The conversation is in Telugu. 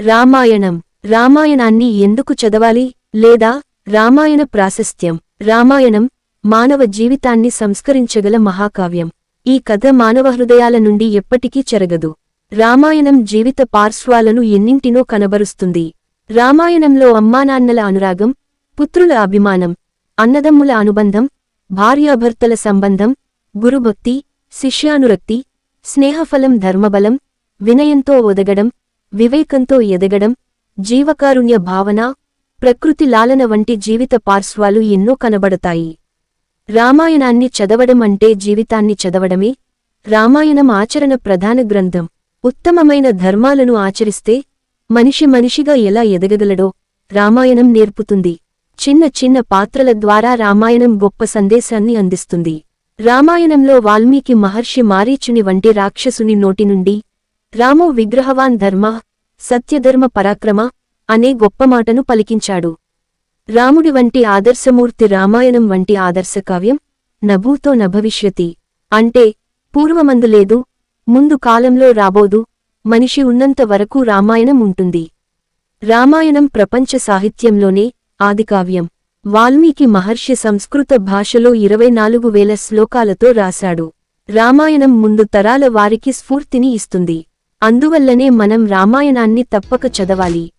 రామాయణం. రామాయణాన్ని ఎందుకు చదవాలి? లేదా రామాయణ ప్రాశస్త్యం. రామాయణం మానవ జీవితాన్ని సంస్కరించగల మహాకావ్యం. ఈ కథ మానవ హృదయాల నుండి ఎప్పటికీ చెరగదు. రామాయణం జీవిత పార్శ్వాలను ఎన్నింటినో కనబరుస్తుంది. రామాయణంలో అమ్మానాన్నల అనురాగం పుత్రుల అభిమానం అన్నదమ్ముల అనుబంధం భార్యాభర్తల సంబంధం గురుభక్తి శిష్యానురక్తి స్నేహఫలం ధర్మబలం వినయంతో ఒదగడం వివేకంతో ఎదగడం జీవకారుణ్య భావన ప్రకృతి లాలన వంటి జీవిత పార్శ్వాలు ఎన్నో కనబడతాయి. రామాయణాన్ని చదవడం అంటే జీవితాన్ని చదవడమే రామాయణం ఆచరణ ప్రధాన గ్రంథం. ఉత్తమమైన ధర్మాలను ఆచరిస్తే మనిషి మనిషిగా ఎలా ఎదగగలడో రామాయణం నేర్పుతుంది. చిన్న చిన్న పాత్రల ద్వారా రామాయణం గొప్ప సందేశాన్ని అందిస్తుంది. రామాయణంలో వాల్మీకి మహర్షి మారీచుని వంటి రాక్షసుని నోటి నుండి రామో విగ్రహవాన్ ధర్మ సత్యధర్మ పరాక్రమ అనే గొప్ప మాటను పలికించాడు. రాముడి వంటి ఆదర్శమూర్తి రామాయణం వంటి ఆదర్శకావ్యం నభూతో నభవిష్యతి. అంటే పూర్వమందు లేదు ముందు కాలంలో రాబోదు మనిషి ఉన్నంత వరకు రామాయణం ఉంటుంది. రామాయణం ప్రపంచ సాహిత్యంలోనే ఆదికావ్యం. వాల్మీకి మహర్షి సంస్కృత భాషలో ఇరవై నాలుగు వేల శ్లోకాలతో రాశాడు. రామాయణం ముందు తరాల వారికి స్ఫూర్తిని ఇస్తుంది. అందువల్లనే మనం రామాయణాన్ని తప్పక చదవాలి.